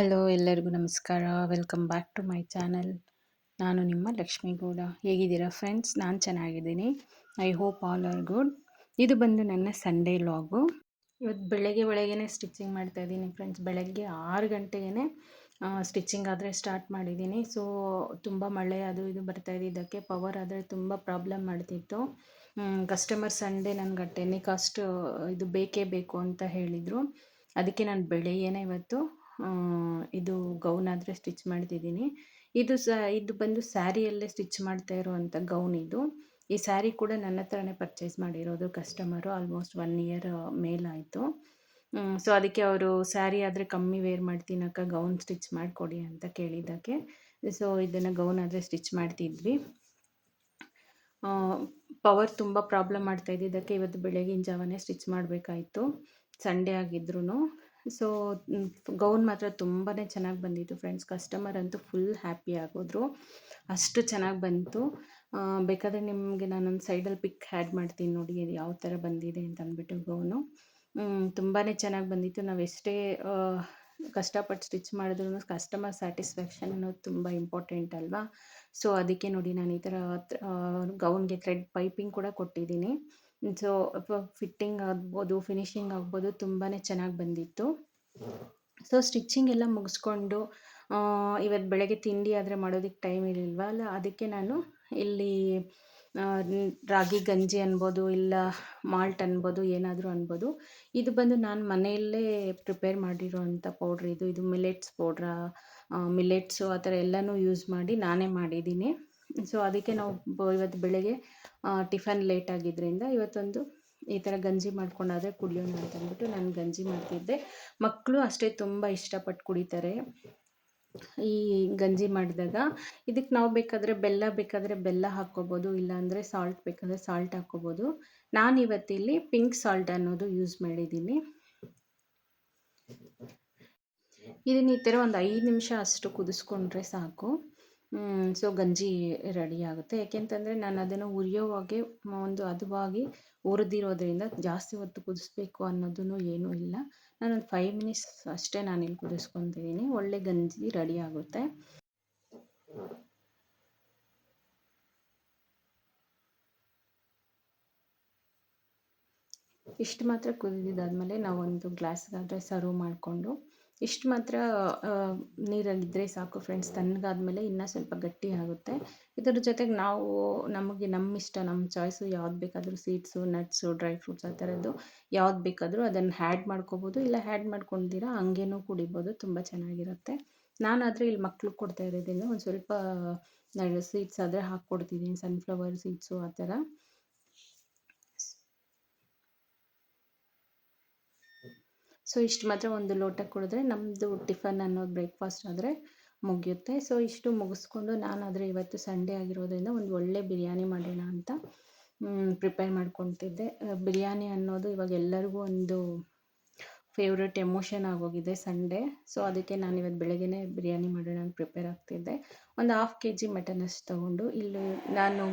Hello ಎಲ್ಲರಿಗೂ ನಮಸ್ಕಾರ. Welcome back to my channel ನಾನು ನಿಮ್ಮ ಲಕ್ಷ್ಮೀಗೌಡ ಹೇಗಿದ್ದೀರಾ ಫ್ರೆಂಡ್ಸ್ ನಾನು ಚೆನ್ನಾಗಿದ್ದೀನಿ. I hope all are good ಇದು ಬಂದು ನನ್ನ ಸಂಡೇ ಲಾಗು ಇವತ್ತು ಬೆಳಗ್ಗೆ ಒಳಗೇ ಸ್ಟಿಚಿಂಗ್ ಮಾಡ್ತಾ ಇದ್ದೀನಿ ಫ್ರೆಂಡ್ಸ್ ಬೆಳಗ್ಗೆ ಆರು ಗಂಟೆಗೇ ಸ್ಟಿಚಿಂಗ್ ಆದರೆ ಸ್ಟಾರ್ಟ್ ಮಾಡಿದ್ದೀನಿ. ಸೊ ತುಂಬ ಮಳೆ ಅದು ಇದು ಬರ್ತಾ ಇದ್ದಿದ್ದಕ್ಕೆ ಪವರ್ ಆದರೆ ತುಂಬ ಪ್ರಾಬ್ಲಮ್ ಮಾಡ್ತಿತ್ತು. ಕಸ್ಟಮರ್ ಸಂಡೇ ನನಗೆ ಟೆನಿಕಾಸ್ಟ್ ಇದು ಬೇಕೇ ಬೇಕು ಅಂತ ಹೇಳಿದರು. ಅದಕ್ಕೆ ನಾನು ಬೆಳಗ್ಗೆನೇ ಇವತ್ತು ಇದು ಗೌನ್ ಆದರೆ ಸ್ಟಿಚ್ ಮಾಡ್ತಿದ್ದೀನಿ. ಇದು ಸ, ಇದು ಬಂದು ಸ್ಯಾರಿಯಲ್ಲೇ ಸ್ಟಿಚ್ ಮಾಡ್ತಾ ಇರುವಂಥ ಗೌನ್ ಇದು. ಈ ಸ್ಯಾರಿ ಕೂಡ ನನ್ನ ಹತ್ರನೇ ಪರ್ಚೇಸ್ ಮಾಡಿರೋದು ಕಸ್ಟಮರು, ಆಲ್ಮೋಸ್ಟ್ ಒನ್ ಇಯರ್ ಮೇಲಾಯಿತು. ಸೊ ಅದಕ್ಕೆ ಅವರು ಸ್ಯಾರಿ ಆದರೆ ಕಮ್ಮಿ ವೇರ್ ಮಾಡ್ತೀನಕ್ಕ, ಗೌನ್ ಸ್ಟಿಚ್ ಮಾಡಿಕೊಡಿ ಅಂತ ಕೇಳಿದ್ದಕ್ಕೆ. ಸೊ ಇದನ್ನು ಗೌನ್ ಆದರೆ ಸ್ಟಿಚ್ ಮಾಡ್ತಿದ್ವಿ. ಪವರ್ ತುಂಬ ಪ್ರಾಬ್ಲಮ್ ಮಾಡ್ತಾ ಇದ್ದಿದ್ದಕ್ಕೆ ಇವತ್ತು ಬೆಳಗಿನ ಜಾವನೇ ಸ್ಟಿಚ್ ಮಾಡಬೇಕಾಯಿತು. ಸಂಡೇ ಆಗಿದ್ರೂ ಸೊ ಗೌನ್ ಮಾತ್ರ ತುಂಬಾ ಚೆನ್ನಾಗಿ ಬಂದಿತ್ತು ಫ್ರೆಂಡ್ಸ್. ಕಸ್ಟಮರ್ ಅಂತೂ ಫುಲ್ ಹ್ಯಾಪಿ ಆಗೋದ್ರು. ಅಷ್ಟು ಚೆನ್ನಾಗಿ ಬಂತು. ಬೇಕಾದರೆ ನಿಮಗೆ ನಾನೊಂದು ಸೈಡಲ್ಲಿ ಪಿಕ್ ಹ್ಯಾಡ್ ಮಾಡ್ತೀನಿ ನೋಡಿ ಇದು ಯಾವ ಥರ ಬಂದಿದೆ ಅಂತ ಅಂದ್ಬಿಟ್ಟು ಗೌನು. ತುಂಬಾ ಚೆನ್ನಾಗಿ ಬಂದಿತ್ತು. ನಾವು ಎಷ್ಟೇ ಕಷ್ಟಪಟ್ಟು ಸ್ಟಿಚ್ ಮಾಡಿದ್ರು ಕಸ್ಟಮರ್ ಸ್ಯಾಟಿಸ್ಫ್ಯಾಕ್ಷನ್ ಅನ್ನೋದು ತುಂಬ ಇಂಪಾರ್ಟೆಂಟ್ ಅಲ್ವಾ? ಸೊ, ಅದಕ್ಕೆ ನೋಡಿ ನಾನು ಈ ಥರ ಗೌನ್ಗೆ ಥ್ರೆಡ್ ಪೈಪಿಂಗ್ ಕೂಡ ಕೊಟ್ಟಿದ್ದೀನಿ. ಸೊ ಫಿಟ್ಟಿಂಗ್ ಆಗ್ಬೋದು ಫಿನಿಶಿಂಗ್ ಆಗ್ಬೋದು ತುಂಬಾ ಚೆನ್ನಾಗಿ ಬಂದಿತ್ತು. ಸೊ ಸ್ಟಿಚ್ಚಿಂಗ್ ಎಲ್ಲ ಮುಗಿಸ್ಕೊಂಡು ಇವತ್ತು ಬೆಳಗ್ಗೆ ತಿಂಡಿ ಆದರೆ ಮಾಡೋದಕ್ಕೆ ಟೈಮ್ ಇರಲಿಲ್ವ? ಅಲ್ಲ, ಅದಕ್ಕೆ ನಾನು ಇಲ್ಲಿ ರಾಗಿ ಗಂಜಿ ಅನ್ಬೋದು, ಇಲ್ಲ ಮಾಲ್ಟ್ ಅನ್ಬೋದು, ಏನಾದರೂ ಅನ್ಬೋದು. ಇದು ಬಂದು ನಾನು ಮನೆಯಲ್ಲೇ ಪ್ರಿಪೇರ್ ಮಾಡಿರೋವಂಥ ಪೌಡ್ರ್ ಇದು. ಇದು ಮಿಲೆಟ್ಸ್ ಪೌಡ್ರಾ ಮಿಲೆಟ್ಸು ಆ ಥರ ಎಲ್ಲನೂ ಯೂಸ್ ಮಾಡಿ ನಾನೇ ಮಾಡಿದ್ದೀನಿ. ಸೊ ಅದಕ್ಕೆ ನಾವು ಇವತ್ತು ಬೆಳಗ್ಗೆ ಟಿಫನ್ ಲೇಟ್ ಆಗಿದ್ದರಿಂದ ಇವತ್ತೊಂದು ಈ ಥರ ಗಂಜಿ ಮಾಡ್ಕೊಂಡಾದರೆ ಕುಡಿಯೋಣ ಅಂತ ಅಂದ್ಬಿಟ್ಟು ನಾನು ಗಂಜಿ ಮಾಡ್ತಿದ್ದೆ. ಮಕ್ಕಳು ಅಷ್ಟೇ ತುಂಬ ಇಷ್ಟಪಟ್ಟು ಕುಡಿತಾರೆ. ಈ ಗಂಜಿ ಮಾಡಿದಾಗ ಇದಕ್ಕೆ ನಾವು ಬೇಕಾದರೆ ಬೆಲ್ಲ ಬೇಕಾದರೆ ಬೆಲ್ಲ ಹಾಕ್ಕೋಬೋದು, ಇಲ್ಲಾಂದರೆ ಸಾಲ್ಟ್ ಬೇಕಾದರೆ ಸಾಲ್ಟ್ ಹಾಕ್ಕೋಬೋದು. ನಾನು ಇವತ್ತಿಲ್ಲಿ ಪಿಂಕ್ ಸಾಲ್ಟ್ ಅನ್ನೋದು ಯೂಸ್ ಮಾಡಿದ್ದೀನಿ. ಇದನ್ನ ಈ ಥರ ಒಂದು ಐದು ನಿಮಿಷ ಅಷ್ಟು ಕುದಿಸ್ಕೊಂಡ್ರೆ ಸಾಕು. ಸೊ ಗಂಜಿ ರೆಡಿ ಆಗುತ್ತೆ. ಯಾಕೆಂತಂದರೆ ನಾನು ಅದನ್ನು ಉರಿಯೋವಾಗೆ ಒಂದು ಹದವಾಗಿ ಹುರಿದಿರೋದ್ರಿಂದ ಜಾಸ್ತಿ ಹೊತ್ತು ಕುದಿಸ್ಬೇಕು ಅನ್ನೋದೂ ಏನೂ ಇಲ್ಲ. ನಾನೊಂದು ಫೈವ್ ಮಿನಿಟ್ಸ್ ಅಷ್ಟೇ ನಾನಿಲ್ಲಿ ಕುದಿಸ್ಕೊತಿದ್ದೀನಿ ಒಳ್ಳೆ ಗಂಜಿ ರೆಡಿ ಆಗುತ್ತೆ. ಇಷ್ಟು ಮಾತ್ರ ಕುದಿದಾದ್ಮೇಲೆ ನಾವೊಂದು ಗ್ಲಾಸ್ಗಾದರೆ ಸರ್ವ್ ಮಾಡಿಕೊಂಡು ಇಷ್ಟು ಮಾತ್ರ ನೀರಾಗಿದ್ದರೆ ಸಾಕು ಫ್ರೆಂಡ್ಸ್ ತಣ್ಣಗಾದ್ಮೇಲೆ ಇನ್ನೂ ಸ್ವಲ್ಪ ಗಟ್ಟಿ ಆಗುತ್ತೆ. ಇದರ ಜೊತೆಗೆ ನಾವು, ನಮಗೆ ನಮ್ಮ ಇಷ್ಟ ನಮ್ಮ ಚಾಯ್ಸು ಯಾವ್ದು ಬೇಕಾದರೂ ಸೀಡ್ಸು ನಟ್ಸು ಡ್ರೈ ಫ್ರೂಟ್ಸ್ ಆ ಥರದ್ದು ಯಾವ್ದು ಬೇಕಾದರೂ ಅದನ್ನು ಹ್ಯಾಡ್ ಮಾಡ್ಕೋಬೋದು. ಇಲ್ಲ ಹ್ಯಾಡ್ ಮಾಡ್ಕೊಂಡಿರ ಹಂಗೇನೂ ಕುಡಿಬೋದು. ತುಂಬ ಚೆನ್ನಾಗಿರುತ್ತೆ. ನಾನಾದರೆ ಇಲ್ಲಿ ಮಕ್ಳಿಗೆ ಕೊಡ್ತಾ ಇರೋದ್ರಿಂದ ಒಂದು ಸ್ವಲ್ಪ ಸೀಡ್ಸ್ ಆದರೆ ಹಾಕ್ಕೊಡ್ತಿದ್ದೀನಿ ಸನ್ಫ್ಲವರ್ ಸೀಡ್ಸು ಆ ಥರ ಸೊ, ಇಷ್ಟು ಮಾತ್ರ ಒಂದು ಲೋಟ ಕುಡಿದ್ರೆ ನಮ್ಮದು ಟಿಫನ್ ಅನ್ನೋದು ಬ್ರೇಕ್ಫಾಸ್ಟ್ ಆದರೆ ಮುಗಿಯುತ್ತೆ. ಸೊ, ಇಷ್ಟು ಮುಗಿಸ್ಕೊಂಡು ನಾನಾದರೆ ಇವತ್ತು ಸಂಡೇ ಆಗಿರೋದ್ರಿಂದ ಒಂದು ಒಳ್ಳೆ ಬಿರಿಯಾನಿ ಮಾಡೋಣ ಅಂತ ಪ್ರಿಪೇರ್ ಮಾಡ್ಕೊತಿದ್ದೆ. ಬಿರಿಯಾನಿ ಅನ್ನೋದು ಇವಾಗ ಎಲ್ಲರಿಗೂ ಒಂದು ಫೇವ್ರೇಟ್ ಎಮೋಷನ್ ಆಗೋಗಿದೆ ಸಂಡೇ. ಸೊ, ಅದಕ್ಕೆ ನಾನು ಇವತ್ತು ಬೆಳಗ್ಗೆ ಬಿರಿಯಾನಿ ಮಾಡೋಣ ಅಂತ ಪ್ರಿಪೇರ್ ಆಗ್ತಿದ್ದೆ. ಒಂದು ಹಾಫ್ ಕೆ ಜಿ ಮಟನ್ ಅಷ್ಟು ತೊಗೊಂಡು, ಇಲ್ಲಿ ನಾನು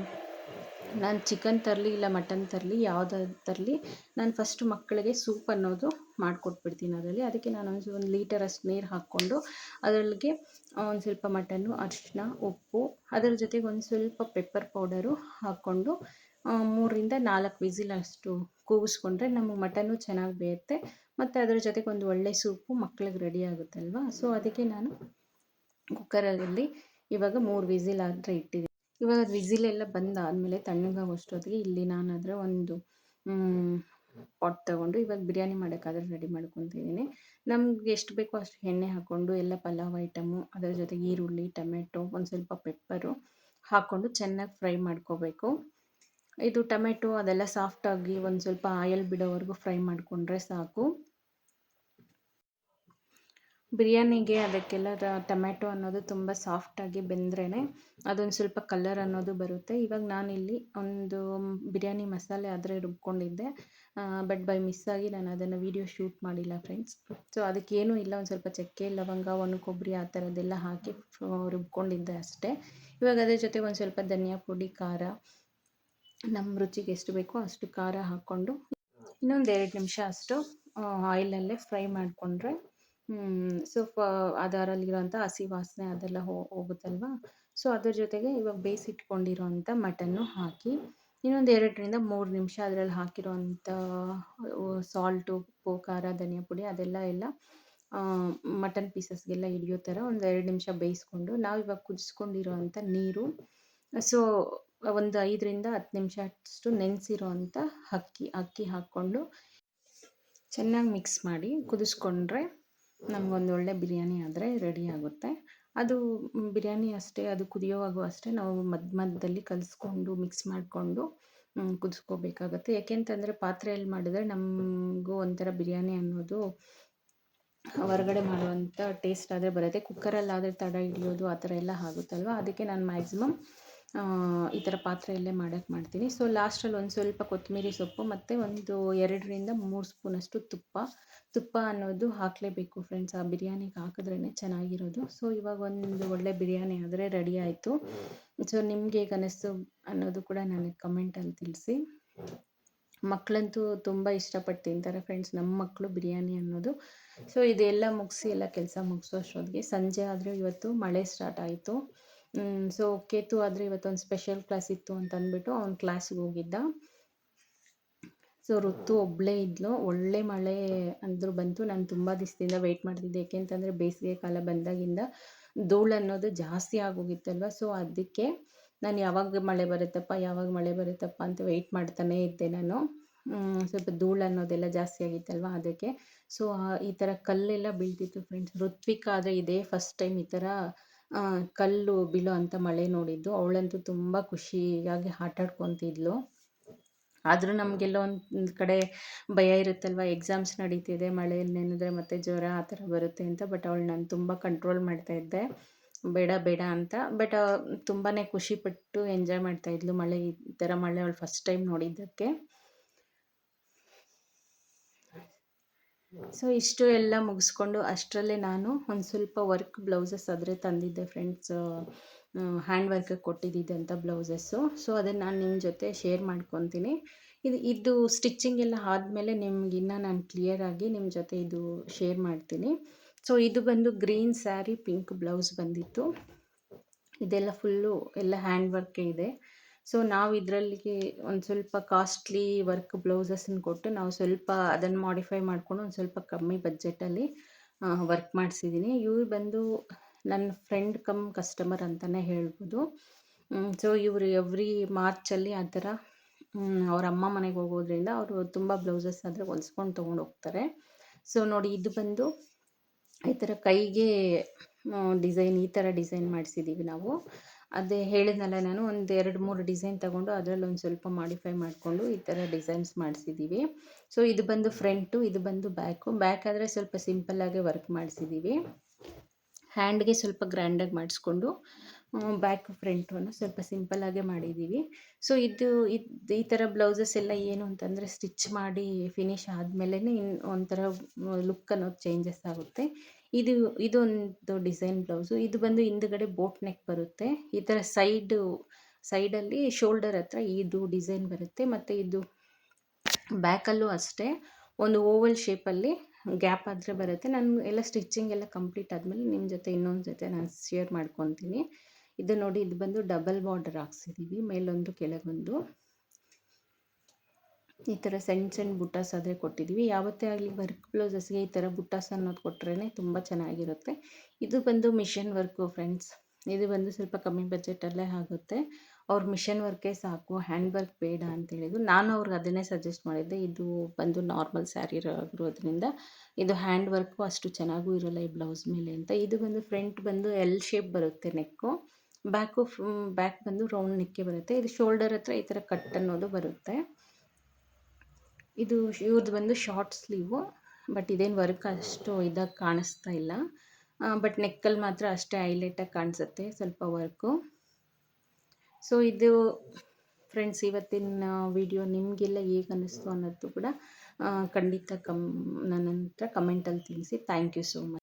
ನಾನು ಚಿಕನ್ ತರಲಿ ಇಲ್ಲ ಮಟನ್ ತರಲಿ ಯಾವುದಾದ್ರು ತರಲಿ, ನಾನು ಫಸ್ಟು ಮಕ್ಕಳಿಗೆ ಸೂಪ್ ಅನ್ನೋದು ಮಾಡಿಕೊಟ್ಬಿಡ್ತೀನಿ ಅದರಲ್ಲಿ. ಅದಕ್ಕೆ ನಾನು ಒಂದು ಒಂದು ಲೀಟರಷ್ಟು ನೀರು ಹಾಕ್ಕೊಂಡು ಅದರೊಳಗೆ ಒಂದು ಸ್ವಲ್ಪ ಮಟನ್ನು ಅರಿಶಿನ ಉಪ್ಪು, ಅದರ ಜೊತೆಗೆ ಒಂದು ಸ್ವಲ್ಪ ಪೆಪ್ಪರ್ ಪೌಡರು ಹಾಕ್ಕೊಂಡು ಮೂರರಿಂದ ನಾಲ್ಕು ವಿಸಿಲ್ ಅಷ್ಟು ಕೂಗಿಸ್ಕೊಂಡ್ರೆ ನಮಗೆ ಮಟನ್ನು ಚೆನ್ನಾಗಿ ಬೇಯುತ್ತೆ. ಮತ್ತು ಅದರ ಜೊತೆಗೆ ಒಂದು ಒಳ್ಳೆ ಸೂಪು ಮಕ್ಳಿಗೆ ರೆಡಿ ಆಗುತ್ತಲ್ವ? ಸೊ ಅದಕ್ಕೆ ನಾನು ಕುಕ್ಕರಲ್ಲಿ ಇವಾಗ ಮೂರು ವಿಸಿಲ್ ಆದರೆ ಇಟ್ಟಿದ್ದೀನಿ. ಇವಾಗ ವಿಸಿಲೆಲ್ಲ ಬಂದಾದಮೇಲೆ ತಣ್ಣಗಾಗೋಷ್ಟೊತ್ತಿಗೆ ಇಲ್ಲಿ ನಾನು ಅದರ ಒಂದು ಪಾಟ್ ತಗೊಂಡು ಇವಾಗ ಬಿರಿಯಾನಿ ಮಾಡೋಕ್ಕಾದ್ರೆ ರೆಡಿ ಮಾಡ್ಕೊತಿದ್ದೀನಿ. ನಮ್ಗೆ ಎಷ್ಟು ಬೇಕೋ ಅಷ್ಟು ಎಣ್ಣೆ ಹಾಕ್ಕೊಂಡು ಎಲ್ಲ ಪಲಾವ್ ಐಟಮು ಅದರ ಜೊತೆಗೆ ಈರುಳ್ಳಿ, ಟೊಮೆಟೊ, ಒಂದು ಸ್ವಲ್ಪ ಪೆಪ್ಪರು ಹಾಕ್ಕೊಂಡು ಚೆನ್ನಾಗಿ ಫ್ರೈ ಮಾಡ್ಕೋಬೇಕು. ಇದು ಟೊಮೆಟೊ ಅದೆಲ್ಲ ಸಾಫ್ಟಾಗಿ ಒಂದು ಸ್ವಲ್ಪ ಆಯಲ್ ಬಿಡೋವರೆಗೂ ಫ್ರೈ ಮಾಡಿಕೊಂಡ್ರೆ ಸಾಕು. ಬಿರಿಯಾನಿಗೆ ಅದಕ್ಕೆಲ್ಲ ಟೊಮೆಟೊ ಅನ್ನೋದು ತುಂಬ ಸಾಫ್ಟಾಗಿ ಬೆಂದ್ರೇ ಅದೊಂದು ಸ್ವಲ್ಪ ಕಲರ್ ಅನ್ನೋದು ಬರುತ್ತೆ. ಇವಾಗ ನಾನಿಲ್ಲಿ ಒಂದು ಬಿರಿಯಾನಿ ಮಸಾಲೆ ಆದರೆ ರುಬ್ಕೊಂಡಿದ್ದೆ. ಬಟ್ ಬೈ ಮಿಸ್ಸಾಗಿ ನಾನು ಅದನ್ನು ವೀಡಿಯೋ ಶೂಟ್ ಮಾಡಿಲ್ಲ ಫ್ರೆಂಡ್ಸ್ ಸೊ ಅದಕ್ಕೇನೂ ಇಲ್ಲ, ಒಂದು ಸ್ವಲ್ಪ ಚಕ್ಕೆ, ಲವಂಗ, ಒಣ ಕೊಬ್ಬರಿ ಆ ಥರದ್ದೆಲ್ಲ ಹಾಕಿ ರುಬ್ಕೊಂಡಿದ್ದೆ ಅಷ್ಟೇ. ಇವಾಗ ಅದ್ರ ಜೊತೆಗೆ ಒಂದು ಸ್ವಲ್ಪ ಧನಿಯಾ ಪುಡಿ, ಖಾರ ನಮ್ಮ ರುಚಿಗೆ ಎಷ್ಟು ಬೇಕೋ ಅಷ್ಟು ಖಾರ ಹಾಕ್ಕೊಂಡು ಇನ್ನೊಂದು ಎರಡು ನಿಮಿಷ ಅಷ್ಟು ಆಯಿಲಲ್ಲೇ ಫ್ರೈ ಮಾಡಿಕೊಂಡ್ರೆ ಸೊ ಫ ಹಸಿ ವಾಸನೆ ಅದೆಲ್ಲ ಹೋಗುತ್ತಲ್ವಾ? ಸೊ ಅದ್ರ ಜೊತೆಗೆ ಇವಾಗ ಬೇಯಿಸಿಟ್ಕೊಂಡಿರೋಂಥ ಮಟನ್ನು ಹಾಕಿ, ಇನ್ನೊಂದು ಎರಡರಿಂದ ಮೂರು ನಿಮಿಷ ಅದರಲ್ಲಿ ಹಾಕಿರೋಂಥ ಸಾಲ್ಟು, ಉಪ್ಪು, ಖಾರ, ಧನಿಯಾ ಪುಡಿ ಅದೆಲ್ಲ ಎಲ್ಲ ಮಟನ್ ಪೀಸಸ್ಗೆಲ್ಲ ಹಿಡಿಯೋ ಥರ ಒಂದು ಎರಡು ನಿಮಿಷ ಬೇಯಿಸ್ಕೊಂಡು, ನಾವು ಇವಾಗ ಕುದಿಸ್ಕೊಂಡಿರೋಂಥ ನೀರು, ಸೊ, ಒಂದು ಐದರಿಂದ ಹತ್ತು ನಿಮಿಷ ಅಷ್ಟು ನೆನೆಸಿರೋ ಅಂಥ ಅಕ್ಕಿ ಅಕ್ಕಿ ಹಾಕ್ಕೊಂಡು ಚೆನ್ನಾಗಿ ಮಿಕ್ಸ್ ಮಾಡಿ ಕುದಿಸ್ಕೊಂಡ್ರೆ ನಮಗೊಂದು ಒಳ್ಳೆ ಬಿರಿಯಾನಿ ಆದರೆ ರೆಡಿ ಆಗುತ್ತೆ. ಅದು ಬಿರಿಯಾನಿ ಅಷ್ಟೇ, ಅದು ಕುದಿಯೋವಾಗೂ ಅಷ್ಟೇ ನಾವು ಮಧ್ಯ ಮಧ್ಯದಲ್ಲಿ ಕಲಿಸ್ಕೊಂಡು ಮಿಕ್ಸ್ ಮಾಡಿಕೊಂಡು ಕುದಿಸ್ಕೋಬೇಕಾಗತ್ತೆ. ಯಾಕೆಂತಂದರೆ ಪಾತ್ರೆಯಲ್ಲಿ ಮಾಡಿದ್ರೆ ನಮಗೂ ಒಂಥರ ಬಿರಿಯಾನಿ ಅನ್ನೋದು ಹೊರಗಡೆ ಮಾಡುವಂಥ ಟೇಸ್ಟ್ ಆದರೆ ಬರುತ್ತೆ. ಕುಕ್ಕರಲ್ಲಾದರೆ ತಡ ಹಿಡಿಯೋದು ಆ ಥರ ಎಲ್ಲ ಆಗುತ್ತಲ್ವ? ಅದಕ್ಕೆ ನಾನು ಮ್ಯಾಕ್ಸಿಮಮ್ ಈ ಥರ ಪಾತ್ರೆಯಲ್ಲೇ ಮಾಡೋಕ್ಕೆ ಮಾಡ್ತೀನಿ. ಸೊ ಲಾಸ್ಟಲ್ಲಿ ಒಂದು ಸ್ವಲ್ಪ ಕೊತ್ತಂಬರಿ ಸೊಪ್ಪು ಮತ್ತು ಒಂದು ಎರಡರಿಂದ ಮೂರು ಸ್ಪೂನಷ್ಟು ತುಪ್ಪ. ತುಪ್ಪ ಅನ್ನೋದು ಹಾಕಲೇಬೇಕು ಫ್ರೆಂಡ್ಸ್ ಆ ಬಿರಿಯಾನಿಗೆ ಹಾಕಿದ್ರೇ ಚೆನ್ನಾಗಿರೋದು. ಸೊ ಇವಾಗ ಒಂದು ಒಳ್ಳೆ ಬಿರಿಯಾನಿ ಆದರೆ ರೆಡಿ ಆಯಿತು. ಸೊ ನಿಮಗೆ ಅನ್ನಿಸ್ತು ಅನ್ನೋದು ಕೂಡ ನನಗೆ ಕಮೆಂಟಲ್ಲಿ ತಿಳಿಸಿ. ಮಕ್ಕಳಂತೂ ತುಂಬ ಇಷ್ಟಪಟ್ಟು ತಿಂತಾರೆ ಫ್ರೆಂಡ್ಸ್ ನಮ್ಮ ಮಕ್ಕಳು ಬಿರಿಯಾನಿ ಅನ್ನೋದು. ಸೊ ಇದೆಲ್ಲ ಮುಗಿಸಿ ಎಲ್ಲ ಕೆಲಸ ಮುಗಿಸೋ ಅಷ್ಟೊತ್ತಿಗೆ. ಸಂಜೆ ಆದರೂ ಇವತ್ತು ಮಳೆ ಸ್ಟಾರ್ಟ್ ಆಯಿತು. ಸೊ ಕೇತು ಆದರೆ ಇವತ್ತೊಂದು ಸ್ಪೆಷಲ್ ಕ್ಲಾಸ್ ಇತ್ತು ಅಂತ ಅಂದ್ಬಿಟ್ಟು ಅವ್ನ ಕ್ಲಾಸಿಗೆ ಹೋಗಿದ್ದ. ಸೊ ಋತು ಒಬ್ಬಳೇ ಇದ್ಲು. ಒಳ್ಳೆ ಮಳೆ ಅಂದರೂ ಬಂತು. ನಾನು ತುಂಬ ದಿವಸದಿಂದ ವೆಯ್ಟ್ ಮಾಡ್ತಿದ್ದೆ. ಏಕೆಂತಂದರೆ ಬೇಸಿಗೆ ಕಾಲ ಬಂದಾಗಿಂದ ಧೂಳು ಅನ್ನೋದು ಜಾಸ್ತಿ ಆಗೋಗಿತ್ತಲ್ವ? ಸೊ ಅದಕ್ಕೆ ನಾನು ಯಾವಾಗ ಮಳೆ ಬರುತ್ತಪ್ಪ, ಯಾವಾಗ ಮಳೆ ಬರುತ್ತಪ್ಪ ಅಂತ ವೆಯ್ಟ್ ಮಾಡ್ತಾನೇ ಇದ್ದೆ ನಾನು. ಸ್ವಲ್ಪ ಧೂಳು ಅನ್ನೋದೆಲ್ಲ ಜಾಸ್ತಿ ಆಗಿತ್ತಲ್ವ ಅದಕ್ಕೆ. ಸೊ ಈ ಥರ ಕಲ್ಲೆಲ್ಲ ಬೀಳ್ತಿತ್ತು ಫ್ರೆಂಡ್ಸ್ ಋತ್ವಿಕ್ ಆದರೆ ಇದೇ ಫಸ್ಟ್ ಟೈಮ್ ಈ ಥರ ಕಲ್ಲು ಬೀಳೋ ಅಂಥ ಮಳೆ ನೋಡಿದ್ದು. ಅವಳಂತೂ ತುಂಬ ಖುಷಿಯಾಗಿ ಆಟಾಡ್ಕೊತಿದ್ಲು. ಆದರೂ ನಮಗೆಲ್ಲ ಒಂದು ಕಡೆ ಭಯ ಇರುತ್ತಲ್ವ? ಎಕ್ಸಾಮ್ಸ್ ನಡೀತಿದೆ ಮಳೆಯಲ್ಲಿ ನೆನೆದ್ರೆ ಮತ್ತೆ ಜ್ವರ ಆ ಥರ ಬರುತ್ತೆ ಅಂತ ಬಟ್ ಅವಳು ನಾನು ತುಂಬ ಕಂಟ್ರೋಲ್ ಮಾಡ್ತಾ ಇದ್ದೆ. ಬೇಡ ಬೇಡ ಅಂತ ಬಟ್ ತುಂಬಾ ಖುಷಿಪಟ್ಟು ಎಂಜಾಯ್ ಮಾಡ್ತಾ ಇದ್ಲು ಮಳೆ ಈ ಥರ ಮಳೆ ಅವಳು ಫಸ್ಟ್ ಟೈಮ್ ನೋಡಿದ್ದಕ್ಕೆ. ಸೊ ಇಷ್ಟು ಎಲ್ಲ ಮುಗಿಸ್ಕೊಂಡು ಅಷ್ಟರಲ್ಲೇ ನಾನು ಒಂದು ಸ್ವಲ್ಪ ವರ್ಕ್ ಬ್ಲೌಸಸ್ ಆದರೆ ತಂದಿದ್ದೆ ಫ್ರೆಂಡ್ಸ್ ಹ್ಯಾಂಡ್ ವರ್ಕಿಗೆ ಕೊಟ್ಟಿದ್ದಿದ್ದೆ ಅಂತ ಬ್ಲೌಸಸ್ಸು ಸೊ ಅದನ್ನು ನಾನು ನಿಮ್ಮ ಜೊತೆ ಶೇರ್ ಮಾಡ್ಕೊತೀನಿ. ಇದು ಇದು ಸ್ಟಿಚ್ಚಿಂಗ್ ಎಲ್ಲ ಆದಮೇಲೆ ನಿಮ್ಗಿನ್ನ ನಾನು ಕ್ಲಿಯರಾಗಿ ನಿಮ್ಮ ಜೊತೆ ಇದು ಶೇರ್ ಮಾಡ್ತೀನಿ. ಸೊ ಇದು ಬಂದು ಗ್ರೀನ್ ಸ್ಯಾರಿ ಪಿಂಕ್ ಬ್ಲೌಸ್ ಬಂದಿತ್ತು. ಇದೆಲ್ಲ ಫುಲ್ಲು ಎಲ್ಲ ಹ್ಯಾಂಡ್ ವರ್ಕೇ ಇದೆ. ಸೊ ನಾವು ಇದರಲ್ಲಿ ಒಂದು ಸ್ವಲ್ಪ ಕಾಸ್ಟ್ಲಿ ವರ್ಕ್ ಬ್ಲೌಸಸ್ನ ಕೊಟ್ಟು ನಾವು ಸ್ವಲ್ಪ ಅದನ್ನು ಮಾಡಿಫೈ ಮಾಡಿಕೊಂಡು ಒಂದು ಸ್ವಲ್ಪ ಕಮ್ಮಿ ಬಜೆಟಲ್ಲಿ ವರ್ಕ್ ಮಾಡಿಸಿದ್ದೀನಿ ಇವ್ರು ಬಂದು ನನ್ನ ಫ್ರೆಂಡ್ ಕಮ್ ಕಸ್ಟಮರ್ ಅಂತಲೇ ಹೇಳ್ಬೋದು. ಸೊ ಇವರು ಎವ್ರಿ ಮಾರ್ಚಲ್ಲಿ ಆ ಥರ ಅವ್ರ ಅಮ್ಮ ಮನೆಗೆ ಹೋಗೋದ್ರಿಂದ ಅವರು ತುಂಬ ಬ್ಲೌಸಸ್ ಆದರೆ ಹೊಲ್ಸ್ಕೊಂಡು ತೊಗೊಂಡು ಹೋಗ್ತಾರೆ. ಸೊ ನೋಡಿ ಇದು ಬಂದು ಈ ಥರ ಕೈಗೆ ಡಿಸೈನ್ ಈ ಥರ ಡಿಸೈನ್ ಮಾಡಿಸಿದ್ದೀವಿ ನಾವು. ಅದೇ ಹೇಳಿದ್ನಲ್ಲ ನಾನು ಒಂದು ಎರಡು ಮೂರು ಡಿಸೈನ್ ತಗೊಂಡು ಅದರಲ್ಲಿ ಒಂದು ಸ್ವಲ್ಪ ಮಾಡಿಫೈ ಮಾಡಿಕೊಂಡು ಈ ಥರ ಡಿಸೈನ್ಸ್ ಮಾಡಿಸಿದ್ದೀವಿ ಸೊ ಇದು ಬಂದು ಫ್ರಂಟು ಇದು ಬಂದು ಬ್ಯಾಕು ಬ್ಯಾಕ್ ಆದರೆ ಸ್ವಲ್ಪ ಸಿಂಪಲ್ಲಾಗೆ ವರ್ಕ್ ಮಾಡಿಸಿದ್ದೀವಿ ಹ್ಯಾಂಡ್ಗೆ ಸ್ವಲ್ಪ ಗ್ರ್ಯಾಂಡಾಗಿ ಮಾಡಿಸ್ಕೊಂಡು ಬ್ಯಾಕ್ ಫ್ರಂಟನ್ನು ಸ್ವಲ್ಪ ಸಿಂಪಲ್ಲಾಗೆ ಮಾಡಿದ್ದೀವಿ. ಸೊ ಇದು ಇದು, ಈ ಥರ ಬ್ಲೌಸಸ್ ಎಲ್ಲ ಏನು ಅಂತಂದರೆ ಸ್ಟಿಚ್ ಮಾಡಿ ಫಿನಿಶ್ ಆದಮೇಲೆ ಇನ್ನು ಒಂಥರ ಲುಕ್ ಅನ್ನೋದು ಚೇಂಜಸ್ ಆಗುತ್ತೆ. ಇದು, ಇದೊಂದು ಡಿಸೈನ್ ಬ್ಲೌಸು. ಇದು ಬಂದು ಹಿಂದುಗಡೆ ಬೋಟ್ ನೆಕ್ ಬರುತ್ತೆ. ಈ ಥರ ಸೈಡು, ಸೈಡಲ್ಲಿ ಶೋಲ್ಡರ್ ಹತ್ರ ಇದು ಡಿಸೈನ್ ಬರುತ್ತೆ. ಮತ್ತು ಇದು ಬ್ಯಾಕಲ್ಲೂ ಅಷ್ಟೇ, ಒಂದು ಓವಲ್ ಶೇಪಲ್ಲಿ ಗ್ಯಾಪ್ ಆದರೆ ಬರುತ್ತೆ. ನಾನು ಎಲ್ಲ ಸ್ಟಿಚ್ಚಿಂಗ್ ಎಲ್ಲ ಕಂಪ್ಲೀಟ್ ಆದಮೇಲೆ ನಿಮ್ಮ ಜೊತೆ ಇನ್ನೊಂದು ಜೊತೆ ನಾನು ಶೇರ್ ಮಾಡ್ಕೊತೀನಿ. ಇದು ನೋಡಿ, ಇದು ಬಂದು ಡಬಲ್ ಬಾರ್ಡರ್ ಹಾಕ್ಸಿದ್ದೀವಿ ಮೇಲೊಂದು, ಕೆಳಗೊಂದು. ಈ ಥರ ಸಣ್ಣ ಸಣ್ಣ ಬುಟ್ಟಾಸ್ ಆದರೆ ಕೊಟ್ಟಿದ್ದೀವಿ ಯಾವತ್ತೇ ಆಗಲಿ ವರ್ಕ್ ಬ್ಲೌಸಸ್ಗೆ ಈ ಥರ ಬುಟ್ಟಾಸ್ ಅನ್ನೋದು ಕೊಟ್ರೇ ತುಂಬ ಚೆನ್ನಾಗಿರುತ್ತೆ. ಇದು ಬಂದು ಮಿಷನ್ ವರ್ಕು ಫ್ರೆಂಡ್ಸ್ ಇದು ಬಂದು ಸ್ವಲ್ಪ ಕಮ್ಮಿ ಬಜೆಟಲ್ಲೇ ಆಗುತ್ತೆ. ಅವ್ರ ಮಿಷನ್ ವರ್ಕೇ ಸಾಕು ಹ್ಯಾಂಡ್ ವರ್ಕ್ ಬೇಡ ಅಂತೇಳಿದ್ರು ನಾನು ಅವ್ರಿಗೆ ಅದನ್ನೇ ಸಜೆಸ್ಟ್ ಮಾಡಿದ್ದೆ. ಇದು ಬಂದು ನಾರ್ಮಲ್ ಸ್ಯಾರಿ ಇರೋದ್ರಿಂದ ಇದು ಹ್ಯಾಂಡ್ ವರ್ಕು ಅಷ್ಟು ಚೆನ್ನಾಗೂ ಇರೋಲ್ಲ ಈ ಬ್ಲೌಸ್ ಮೇಲೆ ಅಂತ. ಇದು ಬಂದು ಫ್ರಂಟ್ ಬಂದು ಎಲ್ ಶೇಪ್ ಬರುತ್ತೆ ನೆಕ್ಕು ಬ್ಯಾಕು ಬ್ಯಾಕ್ ಬಂದು ರೌಂಡ್ ನೆಕ್ಕೆ ಬರುತ್ತೆ. ಇದು ಶೋಲ್ಡರ್ ಹತ್ರ ಈ ಥರ ಕಟ್ ಅನ್ನೋದು ಬರುತ್ತೆ. ಇದು ಇವ್ರದ್ದು ಬಂದು ಶಾರ್ಟ್ ಸ್ಲೀವು ಬಟ್ ಇದೇನು ವರ್ಕ್ ಅಷ್ಟು ಇದಾಗಿ ಕಾಣಿಸ್ತಾ ಇಲ್ಲ. ಬಟ್ ನೆಕ್ಕಲ್ಲಿ ಮಾತ್ರ ಅಷ್ಟೇ ಹೈಲೈಟಾಗಿ ಕಾಣಿಸುತ್ತೆ, ಸ್ವಲ್ಪ ವರ್ಕು ಸೊ ಇದು ಫ್ರೆಂಡ್ಸ್ ಇವತ್ತಿನ ವಿಡಿಯೋ ನಿಮಗೆಲ್ಲ ಹೇಗೆ ಅನ್ನಿಸ್ತು ಅನ್ನೋದು ಕೂಡ ಖಂಡಿತ ಕಮ್ ನನ್ನ ಹತ್ರ ಕಮೆಂಟಲ್ಲಿ ತಿಳಿಸಿ. Thank you so much